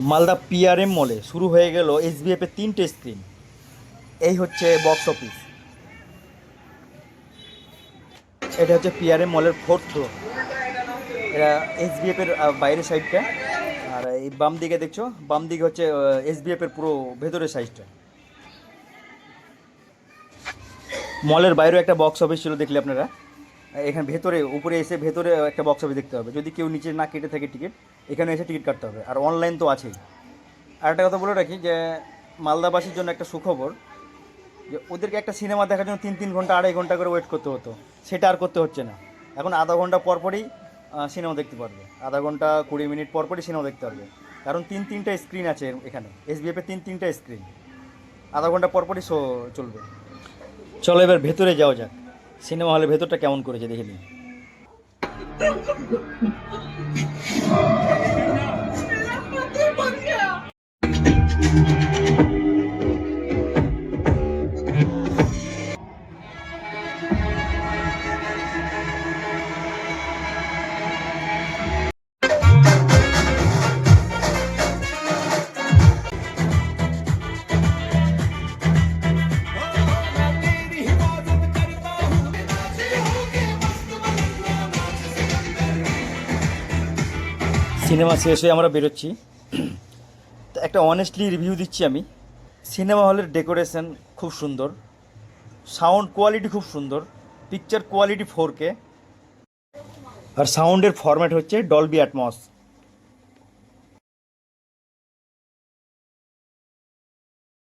Malda PRM মলে শুরু হয়ে গেল এসবিএফ এর তিনটে স্ক্রিন এই হচ্ছে বক্স অফিস এটা হচ্ছে পিআরএম মলের ফোর্থ ফ্লোর এটা এসবিএফ এর বাইরের সাইডটা আর এই বাম দিকে দেখছ? বাম দিকে হচ্ছে এসবিএফ এর পুরো ভেতরের সাইজটা মলের বাইরেও একটা বক্স অফিস ছিল, দেখলে আপনারা। এখানে ভেতরে, উপরে এসে ভেতরে একটা বক্স অফিস দেখতে হবে। যদি কেউ নিচে না কেটে থাকে টিকিট এখানে এসে টিকিট কাটতে হবে। আর অনলাইন তো আছেই। আর একটা কথা বলে রাখি যে, মালদাবাসীর জন্য একটা সুখবর, যে ওদেরকে একটা সিনেমা দেখার জন্য তিন তিন ঘণ্টা, আড়াই ঘণ্টা করে ওয়েট করতে হতো। সেটা আর করতে হচ্ছে না। এখন আধা ঘণ্টা পর পরই সিনেমা দেখতে পারবে। আধা ঘণ্টা, কুড়ি মিনিট পর পরই সিনেমা দেখতে পারবে। কারণ তিন, তিনটা স্ক্রিন আছে এখানে। এসবিএফের তিন, তিনটা স্ক্রিন আধা ঘণ্টা পর পরই শো চলবে। চলো এবার ভেতরে যাওয়া যাক। সিনেমা হলের ভেতরটা কেমন করেছে দেখে নিই সিনেমা শেষ হয়ে আমরা বেরোচ্ছি। একটা অনেস্টলি রিভিউ দিচ্ছি আমি। সিনেমা হলের ডেকোরেশন খুব সুন্দর। সাউন্ড কোয়ালিটি খুব সুন্দর। পিকচার কোয়ালিটি ফোর কে আর সাউন্ডের ফরম্যাট হচ্ছে ডলবি অ্যাটমস